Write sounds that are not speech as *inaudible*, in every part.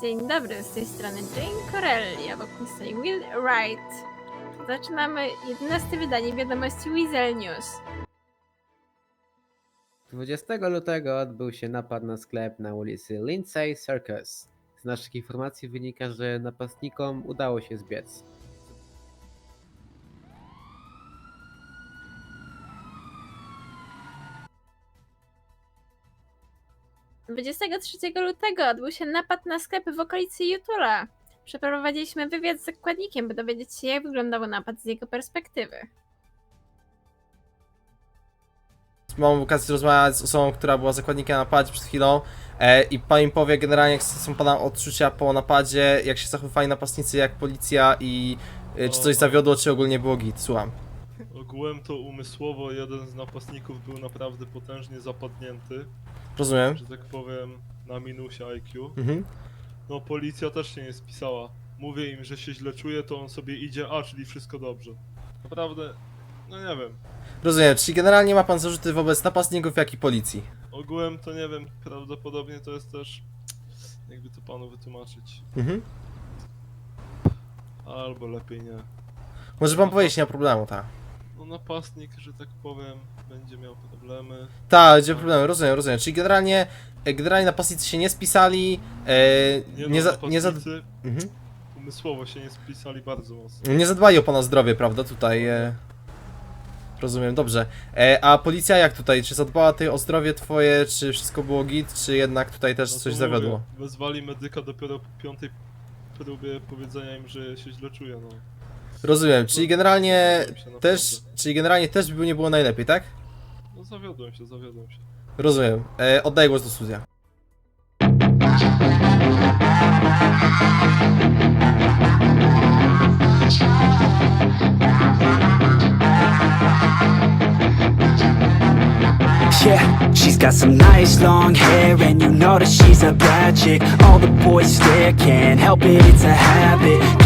Dzień dobry, z tej strony Jane Corelli, a wokół stoi Will Wright. Zaczynamy 11 wydanie wiadomości Weasel News. 20 lutego odbył się napad na sklep na ulicy Lindsay Circus. Z naszych informacji wynika, że napastnikom udało się zbiec. 23 lutego odbył się napad na sklepy w okolicy Jutura. Przeprowadziliśmy wywiad z zakładnikiem, by dowiedzieć się, jak wyglądał napad z jego perspektywy. Mam okazję rozmawiać z osobą, która była zakładnikiem na napadzie przed chwilą e, i pan mi powie generalnie jak są pana odczucia po napadzie, jak się zachowywali napastnicy, jak policja i e, czy coś zawiodło, czy ogólnie było git. Słucham. Ogółem to umysłowo jeden z napastników był naprawdę potężnie zapadnięty, Rozumiem. że tak powiem, na minusie IQ. Mhm. No policja też się nie spisała. Mówię im, że się źle czuje, to on sobie idzie, a czyli wszystko dobrze. Naprawdę, no nie wiem. Rozumiem, czyli generalnie ma pan zarzuty wobec napastników, jak i policji. Ogółem to nie wiem, prawdopodobnie to jest też, jakby to panu wytłumaczyć. Mhm. Albo lepiej nie. Może pan powiedzieć, nie ma problemu, tak. No napastnik, że tak powiem, będzie miał problemy. Tak, będzie problemy, rozumiem, rozumiem. Czyli generalnie, e, generalnie napastnicy się nie spisali, e, Nie, nie, no, za, nie, za, mhm. umysłowo się nie spisali bardzo mocno. nie zadbali o pana zdrowie, prawda, tutaj. E, rozumiem, dobrze. E, a policja jak tutaj, czy zadbała ty o zdrowie twoje, czy wszystko było git, czy jednak tutaj też No coś zawiodło? Wezwali medyka dopiero po piątej próbie powiedzenia im, że się źle czuję, no. Rozumiem, czyli generalnie Zawiodłem się też, czyli generalnie też by nie było najlepiej, tak? No zawiodłem się, zawiodłem się. Rozumiem. E, oddaję głos do studia. Yeah, she's got some nice long hair And you know that she's a bad chick All the boys stare, can't help it, it's a habit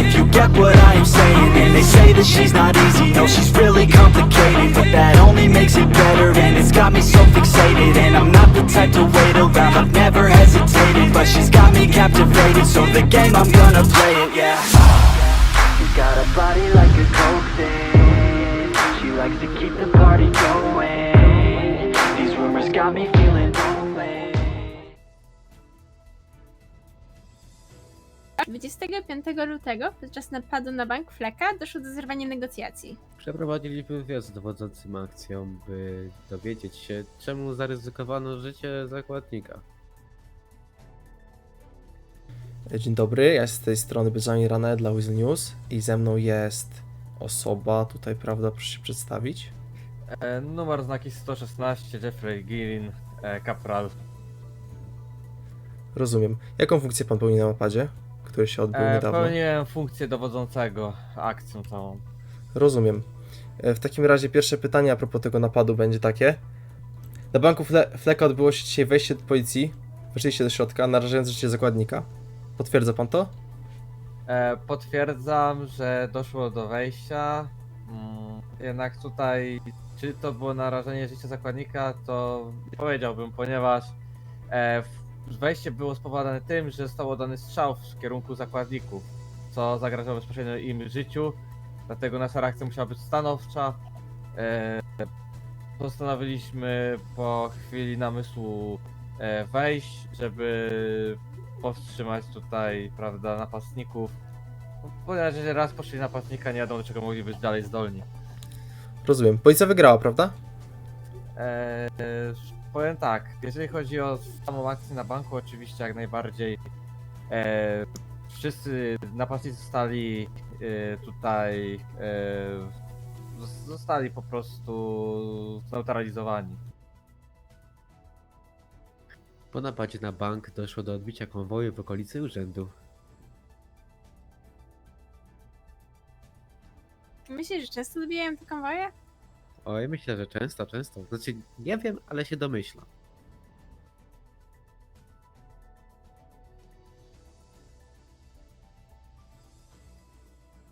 if you get what I am saying And they say that she's not easy, no, she's really complicated But that only makes it better and it's got me so fixated And I'm not the type to wait around, I've never hesitated But she's got me captivated, so the game, I'm gonna play it, yeah. She's got a body like a coke thing She likes to keep the party going. These rumors got me 25 lutego, podczas napadu na bank Fleka, doszło do zerwania negocjacji. Przeprowadziliśmy wywiad z dowodzącym akcją, by dowiedzieć się, czemu zaryzykowano życie zakładnika. Dzień dobry, ja z tej strony Benjamin Rane dla Weasel News i ze mną jest osoba tutaj, prawda, proszę się przedstawić. E, numer znaki 116, Jeffrey Gillin, e, kapral. Rozumiem. Jaką funkcję pan pełni na napadzie, który się odbył E, niedawno? pełniłem funkcję dowodzącego akcją całą. Rozumiem. E, W takim razie pierwsze pytanie a propos tego napadu będzie takie. Na banku Fle Fleka odbyło się dzisiaj wejście do policji, weszliście do środka, narażając życie zakładnika. Potwierdza pan to? E, potwierdzam, że doszło do wejścia. Mm, jednak tutaj, czy to było narażenie życia zakładnika, to nie powiedziałbym, ponieważ e, w- wejście było spowodowane tym, że został dany strzał w kierunku zakładników, co zagrażało bezpośrednio im życiu. Dlatego nasza reakcja musiała być stanowcza. E, postanowiliśmy po chwili namysłu e, wejść, żeby powstrzymać tutaj, prawda, napastników. Ponieważ jeżeli raz poszli napastnika, nie wiadomo do czego mogli być dalej zdolni. Rozumiem. Policja wygrała, prawda? Eee, powiem tak, jeżeli chodzi o samą akcję na banku, oczywiście jak najbardziej eee, wszyscy napastnicy zostali e, tutaj e, zos- zostali po prostu zneutralizowani. Po napadzie na bank doszło do odbicia konwoju w okolicy urzędu. Myślisz, że często odbijają te konwoje? Oj, myślę, że często, często. Znaczy, nie wiem, ale się domyślam.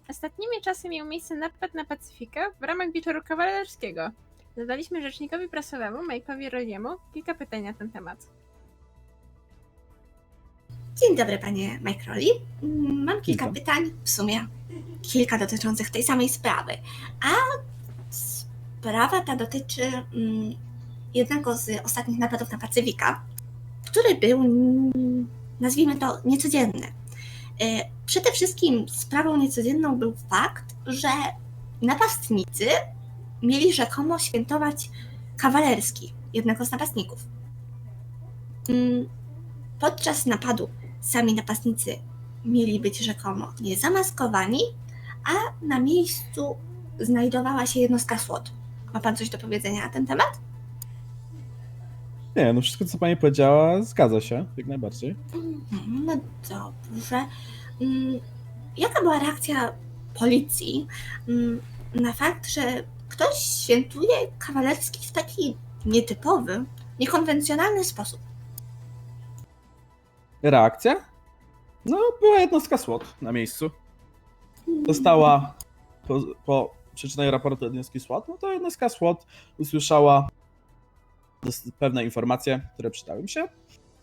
Ostatnimi czasy miał miejsce napad na Pacyfikę w ramach wieczoru kawalerskiego. Zadaliśmy rzecznikowi prasowemu, Majkowi Rodiemu, kilka pytań na ten temat. Dzień dobry, panie Mike Rowley. Mm, Mam kilka Witam. pytań, w sumie kilka dotyczących tej samej sprawy. A sprawa ta dotyczy mm, jednego z ostatnich napadów na Pacyfika, który był, mm, nazwijmy to, niecodzienny. E, Przede wszystkim sprawą niecodzienną był fakt, że napastnicy mieli rzekomo świętować kawalerski jednego z napastników. Mm, Podczas napadu sami napastnicy mieli być rzekomo niezamaskowani, a na miejscu znajdowała się jednostka SWAT. Ma pan coś do powiedzenia na ten temat? Nie, no wszystko co pani powiedziała zgadza się, jak najbardziej. Mhm, No dobrze. Mm, Jaka była reakcja policji mm, na fakt, że ktoś świętuje kawalerski w taki nietypowy, niekonwencjonalny sposób? Reakcja? No, była jednostka SWAT na miejscu. Została po, po przeczytaniu raportu jednostki SWAT, no to jednostka SWAT usłyszała pewne informacje, które przydały mi się.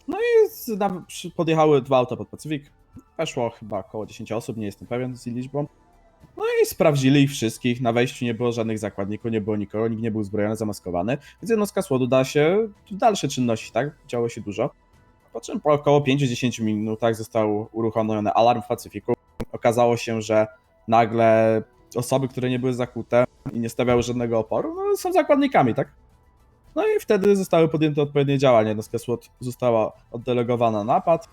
No i podjechały dwa auta pod Pacyfik. Weszło chyba około 10 osób, nie jestem pewien z liczbą. No i sprawdzili ich wszystkich. Na wejściu nie było żadnych zakładników, nie było nikogo, nikt nie był uzbrojony, zamaskowany. Więc jednostka SWAT da się dalsze czynności, tak? Działo się dużo. Po czym po około 5-10 minutach został uruchomiony alarm w Pacyfiku. Okazało się, że nagle osoby, które nie były zakute i nie stawiały żadnego oporu, no, są zakładnikami, tak? No i wtedy zostały podjęte odpowiednie działania. Jednostka SWAT została oddelegowana na napad.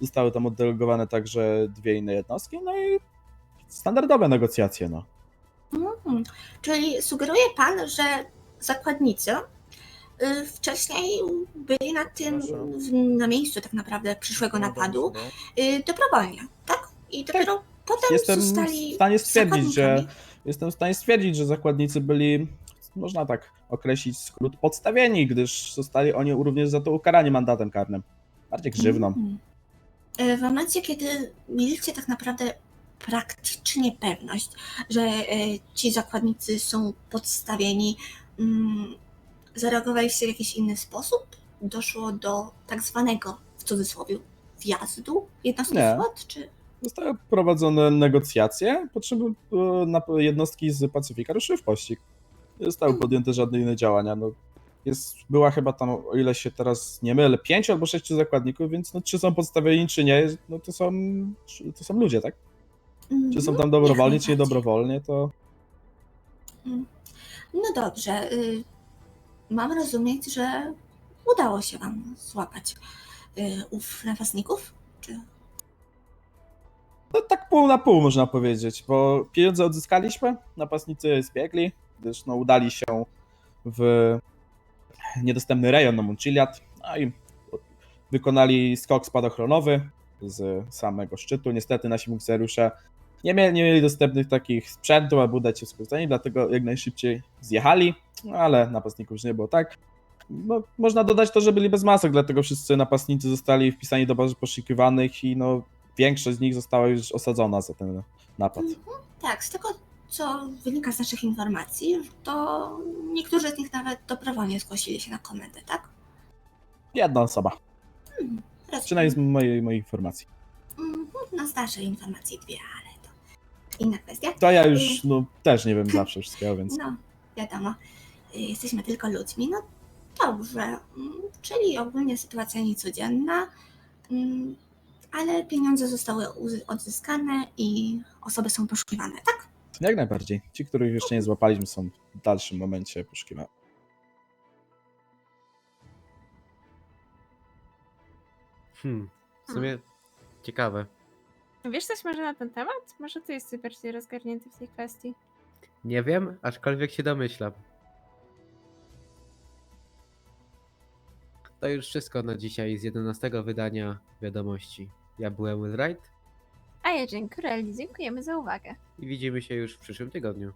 Zostały tam oddelegowane także dwie inne jednostki, no i standardowe negocjacje, no. Mhm. Czyli sugeruje pan, że zakładnicy y, wcześniej byli na tym, w, na miejscu tak naprawdę przyszłego napadu y, dobrowolnie, tak? I dopiero potem Jestem zostali w stanie stwierdzić, że jestem w stanie stwierdzić, że zakładnicy byli, można tak określić skrót, podstawieni, gdyż zostali oni również za to ukarani mandatem karnym. Bardziej grzywną. Mhm. Y, W momencie, kiedy mieliście tak naprawdę praktycznie pewność, że y, ci zakładnicy są podstawieni, mm, zareagowaliście w jakiś inny sposób? Doszło do tak zwanego, w cudzysłowie, wjazdu jednostki. SWAT, czy... Zostały prowadzone negocjacje, po czym e, jednostki z Pacyfika ruszyły w pościg. Nie zostały podjęte żadne inne działania. No, jest, była chyba tam, o ile się teraz nie mylę, pięciu albo sześciu zakładników, więc no, czy są podstawieni, czy nie, no to są, to są ludzie, tak? Czy są Mhm, tam dobrowolnie, jak czy niedobrowolnie, to No dobrze. y, Mam rozumieć, że udało się wam złapać y, ów napastników? Czy... No pół na pół można powiedzieć, bo pieniądze odzyskaliśmy, napastnicy zbiegli, gdyż no, udali się w niedostępny rejon na Montchiliad, no i wykonali skok spadochronowy z samego szczytu. Niestety nasi funkcjonariusze nie mieli, nie mieli dostępnych takich sprzętów, aby udać się skrócenie, dlatego jak najszybciej zjechali, no, ale napastników już nie było tak. No, można dodać to, że byli bez masek, dlatego wszyscy napastnicy zostali wpisani do bazy poszukiwanych i no, większość z nich została już osadzona za ten napad. Tak, z tego co wynika z naszych informacji, to niektórzy z nich nawet dobrowolnie zgłosili się na komendę, tak? Jedna osoba, Hmm, rozumiem. przynajmniej z mojej, mojej informacji. Mhm, No z naszej informacji dwie, ale to inna kwestia. To ja już no, też nie wiem *laughs* zawsze wszystkiego, więc No, wiadomo, y, jesteśmy tylko ludźmi. No dobrze, mm, czyli ogólnie sytuacja niecodzienna, mm, ale pieniądze zostały odzyskane i osoby są poszukiwane, tak? jak najbardziej. Ci, których jeszcze nie złapaliśmy są w dalszym momencie poszukiwani. Hmm, w sumie ciekawe. Wiesz coś może na ten temat? Może ty jesteś bardziej rozgarnięty w tej kwestii. Nie wiem, aczkolwiek się domyślam. To już wszystko na dzisiaj z 11 wydania wiadomości. Ja byłem Will Wright A ja dziękuję, dziękujemy za uwagę. i widzimy się już w przyszłym tygodniu.